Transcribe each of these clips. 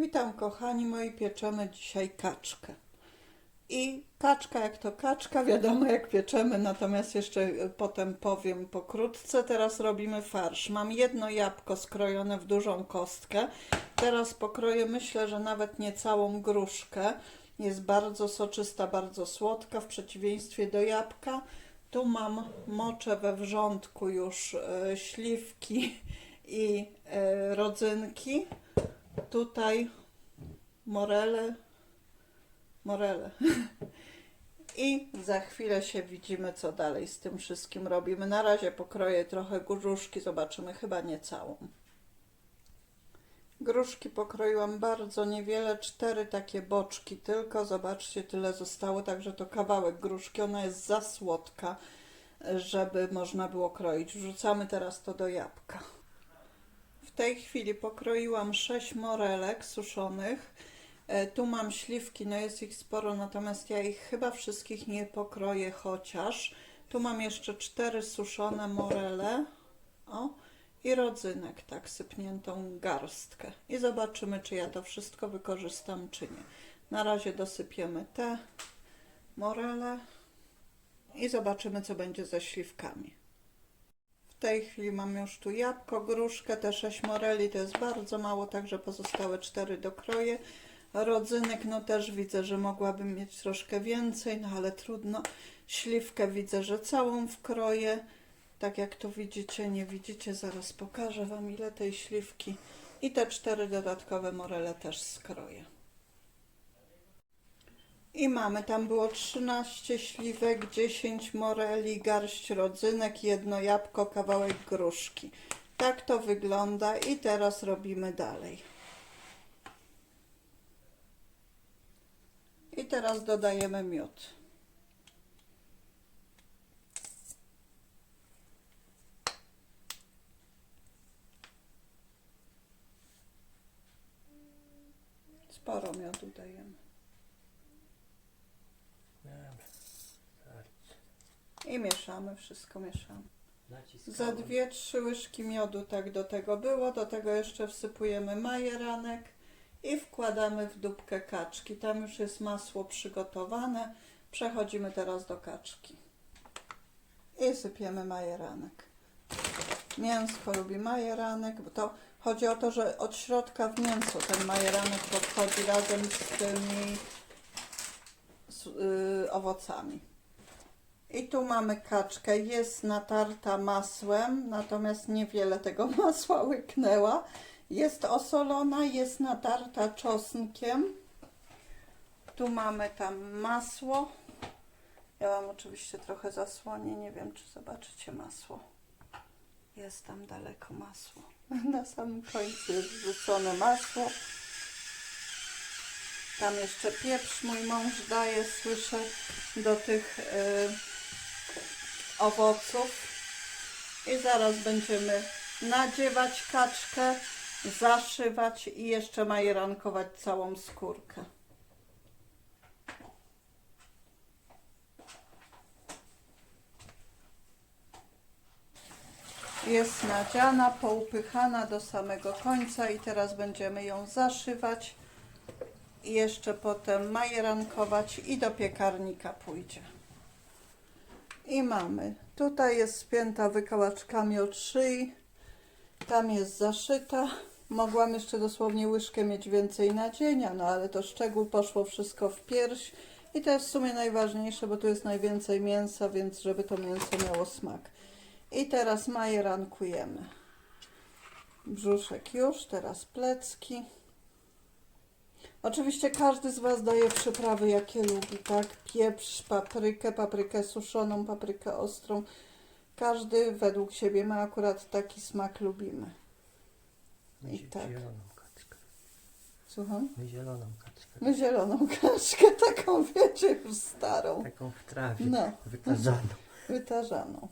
Witam kochani moi, pieczemy dzisiaj kaczkę. I kaczka jak to kaczka, wiadomo jak pieczemy, natomiast jeszcze e, potem powiem pokrótce. Teraz robimy farsz. Mam jedno jabłko skrojone w dużą kostkę. Teraz pokroję, myślę, że nawet nie całą gruszkę. Jest bardzo soczysta, bardzo słodka, w przeciwieństwie do jabłka. Tu mam moczę we wrzątku już e, śliwki i e, rodzynki. Tutaj morele, morele. I za chwilę się widzimy, co dalej z tym wszystkim robimy. Na razie pokroję trochę gruszki, zobaczymy, chyba nie całą. Gruszki pokroiłam bardzo niewiele, cztery takie boczki tylko. Zobaczcie, tyle zostało, także to kawałek gruszki. Ona jest za słodka, żeby można było kroić. Wrzucamy teraz to do jabłka. Tej chwili pokroiłam 6 morelek suszonych. E, Tu mam śliwki, no jest ich sporo, natomiast ja ich chyba wszystkich nie pokroję chociaż. Tu mam jeszcze cztery suszone morele. O, i rodzynek, tak, sypniętą garstkę. I zobaczymy, czy ja to wszystko wykorzystam, czy nie. Na razie dosypiemy te morele i zobaczymy, co będzie ze śliwkami. W tej chwili mam już tu jabłko, gruszkę, te 6 moreli to jest bardzo mało, także pozostałe 4 dokroję. Rodzynek, no też widzę, że mogłabym mieć troszkę więcej, no ale trudno. Śliwkę widzę, że całą wkroję. Tak jak tu widzicie, nie widzicie, zaraz pokażę Wam ile tej śliwki. I te cztery dodatkowe morele też skroję. I mamy, tam było 13 śliwek, 10 moreli, garść rodzynek, jedno jabłko, kawałek gruszki. Tak to wygląda i teraz robimy dalej. I teraz dodajemy miód. Sporo miodu dajemy. I mieszamy, wszystko mieszamy. Naciskamy. Za dwie, trzy łyżki miodu tak do tego było. Do tego jeszcze wsypujemy majeranek i wkładamy w dupkę kaczki. Tam już jest masło przygotowane. Przechodzimy teraz do kaczki. I sypiemy majeranek. Mięsko lubi majeranek, bo to chodzi o to, że od środka w mięso ten majeranek podchodzi razem z tymi z, y, owocami. I tu mamy kaczkę, jest natarta masłem, natomiast niewiele tego masła łyknęła. Jest osolona, jest natarta czosnkiem. Tu mamy tam masło. Ja Wam oczywiście trochę zasłonię, nie wiem czy zobaczycie masło. Jest tam daleko masło. Na samym końcu jest wrzucone masło. Tam jeszcze pieprz mój mąż daje, słyszę, do tych y, owoców. I zaraz będziemy nadziewać kaczkę, zaszywać i jeszcze majerankować całą skórkę. Jest nadziana, poupychana do samego końca i teraz będziemy ją zaszywać i jeszcze potem majerankować i do piekarnika pójdzie. I mamy. Tutaj jest spięta wykałaczkami od szyi. Tam jest zaszyta. Mogłam jeszcze dosłownie łyżkę mieć więcej nadzienia, no ale to szczegół poszło wszystko w pierś. I to jest w sumie najważniejsze, bo tu jest najwięcej mięsa, więc żeby to mięso miało smak. I teraz majerankujemy. Brzuszek już, teraz plecki. Oczywiście każdy z Was daje przyprawy, jakie lubi, tak? Pieprz, paprykę, paprykę suszoną, paprykę ostrą. Każdy według siebie ma akurat taki smak, lubimy. My i zie- tak. Zieloną kaczkę. Słucham? My zieloną kaczkę. My zieloną kaczkę, taką wiecie, już starą, Taką w trawie. No. Wytarzaną. wytarzaną.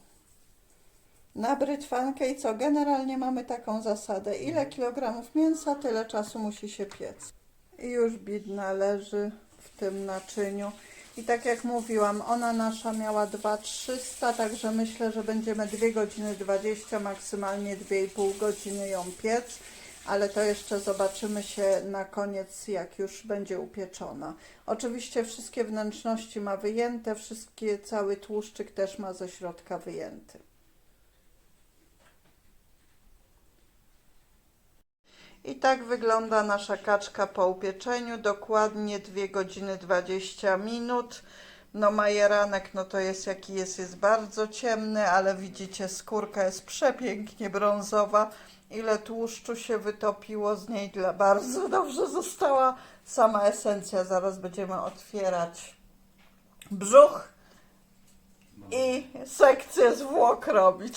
Na brytwankę i co? Generalnie mamy taką zasadę. Ile kilogramów mięsa, tyle czasu musi się piec. I już bidna leży w tym naczyniu. I tak jak mówiłam, ona nasza miała 2300, także myślę, że będziemy 2 godziny 20, maksymalnie 2,5 godziny ją piec. ale to jeszcze zobaczymy się na koniec, jak już będzie upieczona. Oczywiście wszystkie wnętrzności ma wyjęte, wszystkie, cały tłuszczyk też ma ze środka wyjęty. I tak wygląda nasza kaczka po upieczeniu, dokładnie 2 godziny 20 minut. No majeranek, no to jest jaki jest, jest bardzo ciemny, ale widzicie skórka jest przepięknie brązowa. Ile tłuszczu się wytopiło z niej, dla bardzo dobrze została sama esencja. Zaraz będziemy otwierać brzuch i sekcję zwłok robić.